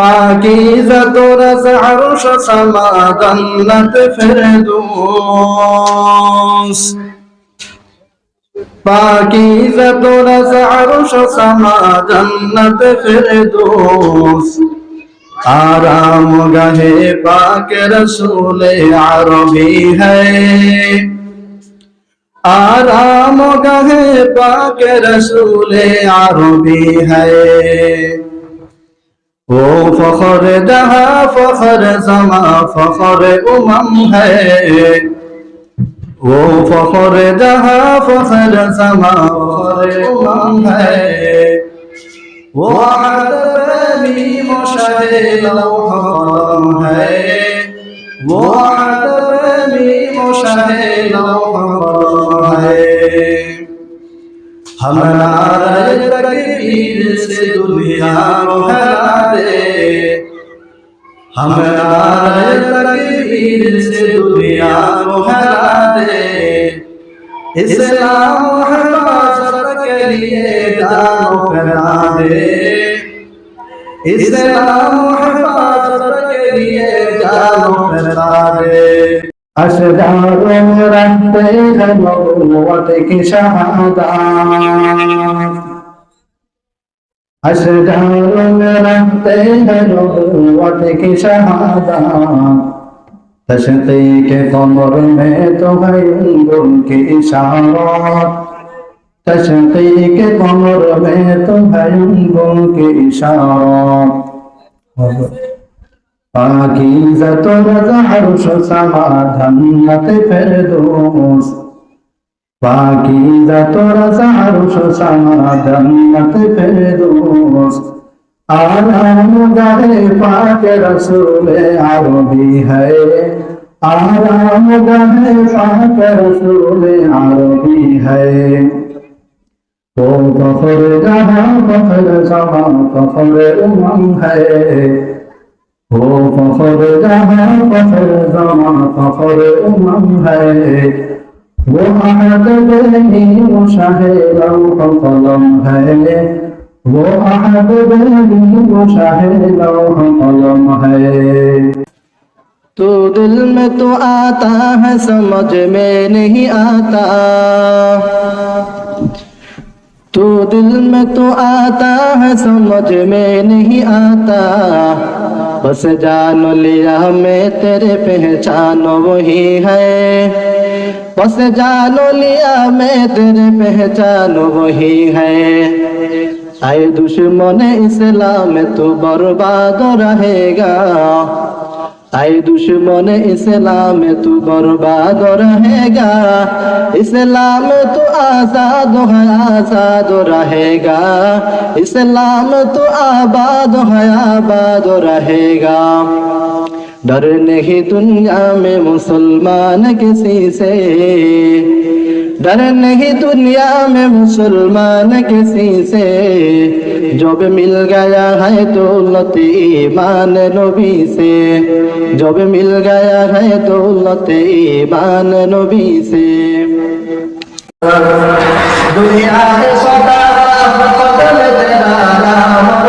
পাকিজা তোরা আরশ সামা জান্নাত ফেরদৌস পাকিজা তোরা আরশ সামা জান্নাত ফেরদৌস आराम गहे पाक रसूल अरबी है आराम गहे पाक रसूल अरबी है वो फखर जहा फखर जमा फखर उमम है वो फखर जहा फखर जमा फखर उमम है वो आदमी मुशहे लौह कलम है वो आदमी मुशहे लौह ہمارا تکبیر سے دنیا کو دے۔ ہمارا تکبیر سے دنیا کو ہلا دے۔ اسلام حفاظت کے لیے دانو پھیلا دے۔ اسلام حفاظت کے لیے دانو پھیلا دے۔ أشجار رب نبوتك شهادات أشجار رب نبوتك شهادات تشتی کے قمر میں تو ہے گل کی اشارات تشتی کے قمر میں تو ہے گل کی اشارات পাকিজা তোরা জাহরুষ সামা ধন্যতে ফেরদৌস পাকিজা তোরা জাহরুষ সামা ধন্যতে ফেরদৌস আরাম গাহে পাক রসুলে আরবি হ্যায় আরাম গাহে পাক রসুলে আরবি হ্যায় ও কফর জাহা কফর জামা কফর উমম হ্যায় ہو فخر جہاں فخر زمان فخر امم ہے وہ بینی لوح قلم ہے وہ عہد بینی مشاہ لوح قلم ہے تو دل میں تو آتا ہے، سمجھ میں نہیں آتا۔ تو دل میں تو آتا ہے، سمجھ میں نہیں آتا۔ بس جان لیا میں تیرے پہچان وہی ہے۔ بس جانو لیا میں تیرے پہچان وہی ہے۔ اے دشمن اسلام، تو برباد رہے گا۔ তাই দুশ্মন ইসলাম তু বরবাদ রহেগা ইসলাম তু আজাদ হয়, আজাদ রহেগা ইসলাম তু আবাদ হয়, আবাদ রহেগা डर नहीं दुनिया में मुसलमान किसी से डर नहीं दुनिया में मुसलमान किसी से जब मिल गया है दौलत ईमान नबी से जब मिल गया है दौलत ईमान नबी से दुनिया है सदा कदम तेरा नाम